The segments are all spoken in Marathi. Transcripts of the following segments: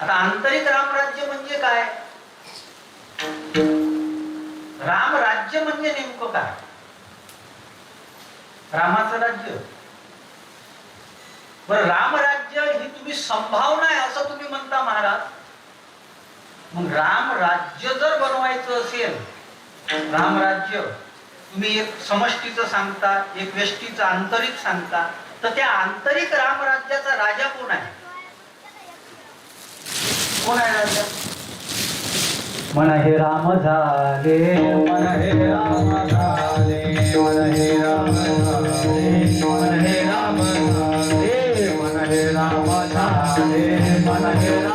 आता आंतरिक रामराज्य म्हणजे काय? राम राज्य म्हणजे नेमकं काय? रामाचं राज्य. बरं रामराज्य ही तुम्ही संभावना आहे असं तुम्ही म्हणता महाराज. मग राम राज्य जर बनवायचं असेल रामराज्य तुम्ही एक समष्टीचं सांगता एक व्यष्टीचं आंतरिक सांगता तर त्या आंतरिक रामराज्याचा राजा कोण आहे? कोण आहे राजा मन हे राम झाले. मन हे राम झाले. मन हे राम झाले. मन हे राम झाले. मन हे राम झाले. मन हे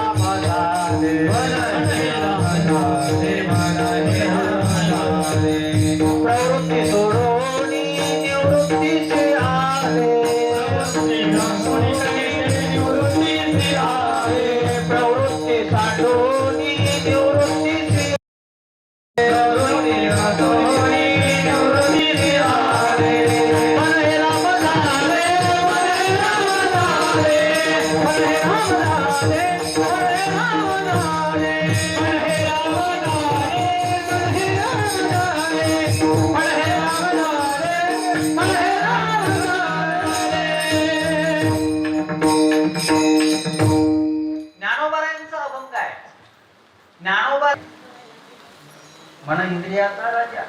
मन इंद्रियाचा राजा.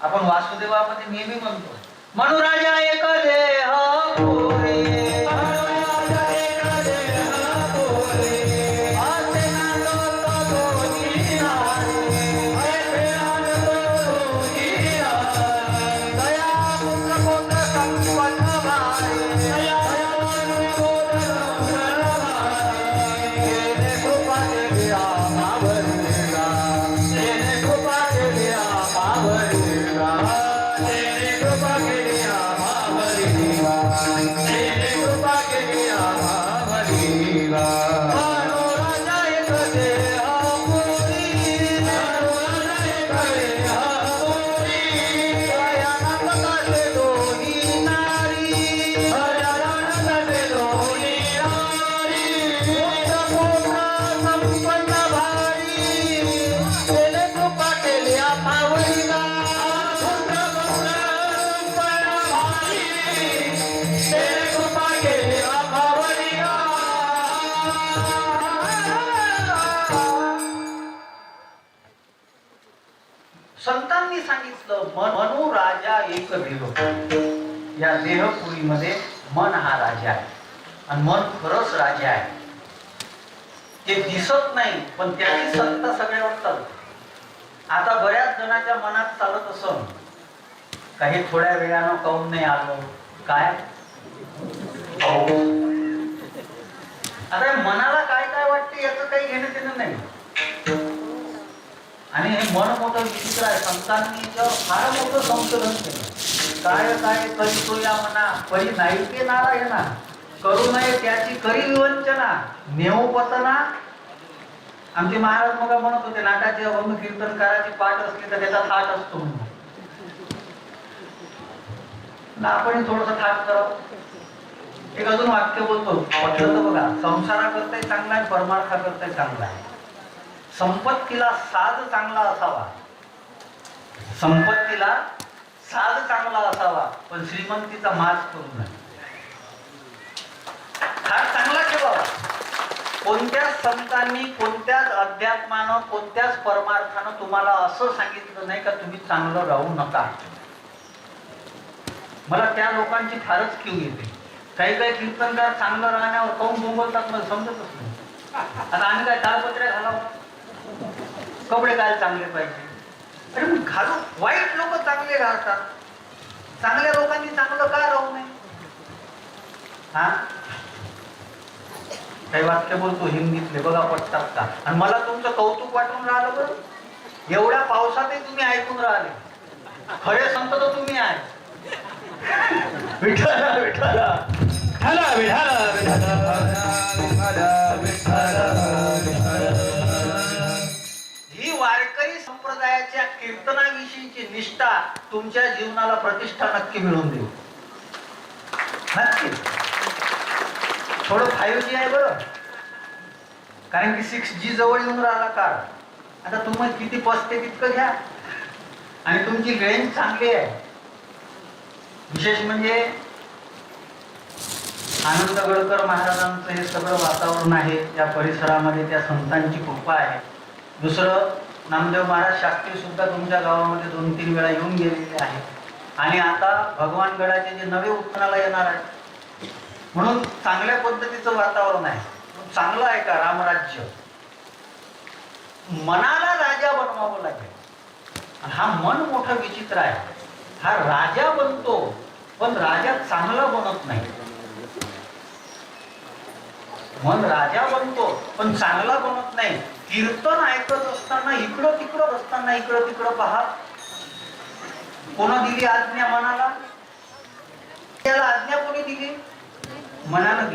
आपण वासुदेवामध्ये नेहमी म्हणतो मनुराजा एक देह Shiva. संतांनी सांगितलं मन राजा एक देह. या देहपुरीमध्ये मन हा राजा आहे. आणि मन खरंच राजा आहे. ते दिसत नाही पण त्याची सत्ता सगळ्यावर चालते. आता बऱ्याच जणांच्या मनात चालत असं काही थोड्या वेळानं काऊन नाही आलो? काय? आता मनाला काय काय वाटते याचं काही घेणं देणं नाही. आणि हे मन मोठं विचित्र आहे. संतांनी फार मोठं संशोधन केलं. काय काय करी तो या मना परी नाही ते नारायणा. करू नये त्याची करी विवंचना. नेऊ पतना आमचे महाराज मग म्हणत होते नाटाचे अभंग कीर्तनकाराची पाठ असली तर त्याचा थाट असतो म्हणून. ना आपण थोडस थाट करावं एक अजून वाक्य बोलतो. म्हटलं तर बघा चांगला आहे परमार्थाकरताही चांगला आहे. संपत्तीला साध चांगला असावा. संपत्तीला साध चांगला असावा पण श्रीमंतीचा माज करू नये हा चांगला ठेवावा. कोणत्याच संतांनी कोणत्याच अध्यात्मानं कोणत्याच परमार्थानं तुम्हाला असं सांगितलं नाही का तुम्ही चांगलं राहू नका. मला त्या लोकांची फारच क्यू येते. काही काही कीर्तनकार चांगलं राहण्यावर काऊन बोंबलतात मला समजतच नाही. आता आम्ही काय दालपत्र्या घालावं? कपडे काय चांगले पाहिजे? अरे मग घालू वाईट लोक चांगले राहतात. चांगल्या लोकांनी चांगलं का राहू नये? हा? काही वाक्य बोलतो हिंदीतले बघा पटतात का? आणि मला तुमचं कौतुक वाटून राहिलं बरं. एवढ्या पावसातही तुम्ही ऐकून राहिले. खरे संत तर तुम्ही आहे. विठाला विठाला विठाला कीर्तनाविषयीची निष्ठा तुमच्या जीवनाला प्रतिष्ठा नक्की मिळवून देऊ. नक्की. थोडं फाईव्ह जी आहे बरं. कारण की सिक्स जी जवळ येऊन राहिला कार. आता तुम्ही किती पसते तितकं घ्या. आणि तुमची रेंज चांगली आहे. विशेष म्हणजे आनंद गडकर महाराजांचं हे सगळं वातावरण आहे. त्या परिसरामध्ये त्या संतांची कृपा आहे. दुसरं नामदेव महाराज शास्त्री सुद्धा तुमच्या गावामध्ये दोन तीन वेळा येऊन गेलेले आहेत. आणि आता भगवान गडाचे जे नवे उत्पन्नाला येणार आहे म्हणून चांगल्या पद्धतीचं वातावरण आहे. चांगलं आहे का रामराज्य? मनाला राजा बनवावं लागेल. हा मन मोठं विचित्र आहे. हा राजा बनतो पण राजा चांगला बनत नाही. मन राजा बनतो पण चांगला बनत नाही. कीर्तन ऐकत असताना इकडं तिकडं असताना इकडं तिकडं पहा. कोण दिली आज्ञा मनाला? त्याला आज्ञा कोणी दिली? मनानं दिली.